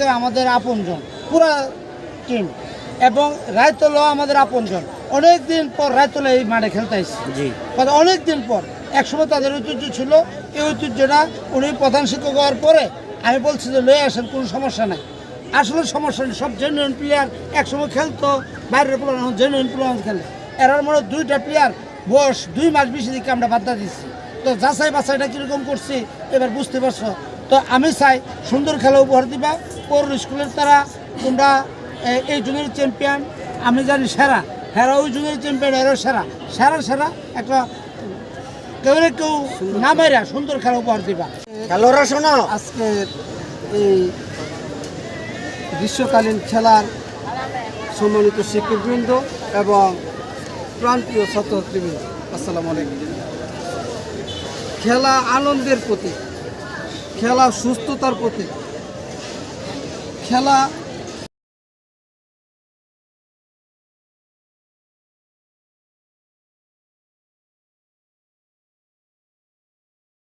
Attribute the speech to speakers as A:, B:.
A: একে আমাদের আপনজন পুরা টিম এবং রায়তলাও আমাদের আপনজন। অনেক দিন পর রায়তলা এই মাঠে খেলতে আসছে অনেক দিন পর একসময় তাদের ঐতিহ্য ছিল এই ঐতিহ্যটা উনি প্রধান শিক্ষক হওয়ার পরে আমি বলছি যে লয়ে আসেন কোনো সমস্যা নাই। আসলে সমস্যা নেই সব জেনুইন প্লেয়ার একসময় খেলতো বাইরের প্লেয়ার এখন জেনুইন প্লেয়ার খেলে। এরার মনে দুইটা প্লেয়ার বয়স দুই মাস বেশি দিকে আমরা বাধা দিচ্ছি। তো যাচাই বাছাইটা কীরকম করছি এবার বুঝতে পারছ? তো আমি চাই সুন্দর খেলা উপহার দিবা পৌর স্কুলের তারা তোমরা এই যুগের চ্যাম্পিয়ন আমি জানি সেরা। হেরা ওই যুগের চ্যাম্পিয়ন এরাও সেরা। সেরা সেরা একটা কেউ না কেউ না মাইরা সুন্দর খেলা উপহার দিবা।
B: খেলোয়াড়রা শোনো।
A: আজকে এই গ্রীষ্মকালীন খেলার সম্মানিত শিক্ষকবৃন্দ এবং প্রান্তীয় ছাত্রছাত্রীবৃন্দ আসসালামু আলাইকুম। খেলা আনন্দের প্রতীক খেলা সুস্থতার প্রতীক খেলা